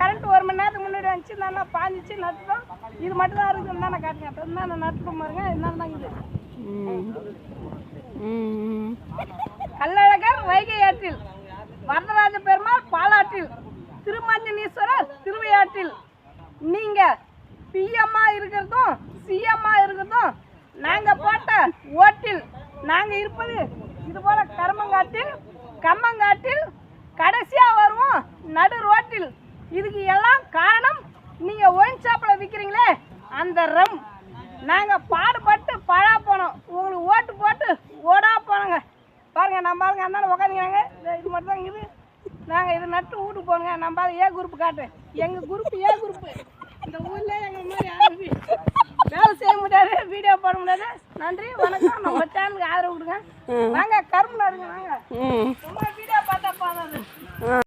Current ஒரு மணி நேரத்துக்கு முன்னாடி வந்துச்சு நல்லா பாஞ்சிச்சு நட்டுட்டோம். இது மட்டும் தான் இருக்குது நான் காட்டுங்க இப்போ என்னென்ன நட்டுட்டோம் பாருங்க என்னென்ன இது. கல்லழகர் வைகை ஆற்றில் வரதராஜ பெருமாள் பாலாற்றில் திருமஞ்சனீஸ்வரர் திருவையாற்றில். நீங்கள் பிஎம்மா இருக்கிறதும் சிஎம்மா இருக்கிறதும் நாங்கள் போட்ட ஓட்டில் நாங்கள் இருப்பது இது போல் கருமங்காட்டில் கம்மங்காட்டில் கடைசியாக வருவோம் நடு ரோட்டில். அந்த ரம். நாங்க பாடுபட்டு பழா போனோம் உங்களுக்கு ஓட்டு போட்டு ஓடா போனோங்க. பாருங்க நம்ம பாருங்க அந்தாண்ட உட்காந்துக்கிறாங்க இது மட்டும் தான் இது நாங்கள் இது நட்டு வீட்டுக்கு போனுங்க நம்ம பாருங்க ஏ குரூப் காட்டு. எங்கள் குரூப் ஏ குரூப். இந்த ஊர்ல எங்கள் மாதிரி யாரும் வேலை செய்ய முடியாது வீடியோ போட முடியாது. நன்றி வணக்கம். நம்ம சேனலுக்கு ஆதரவு கொடுங்க. வாங்க கரும்பு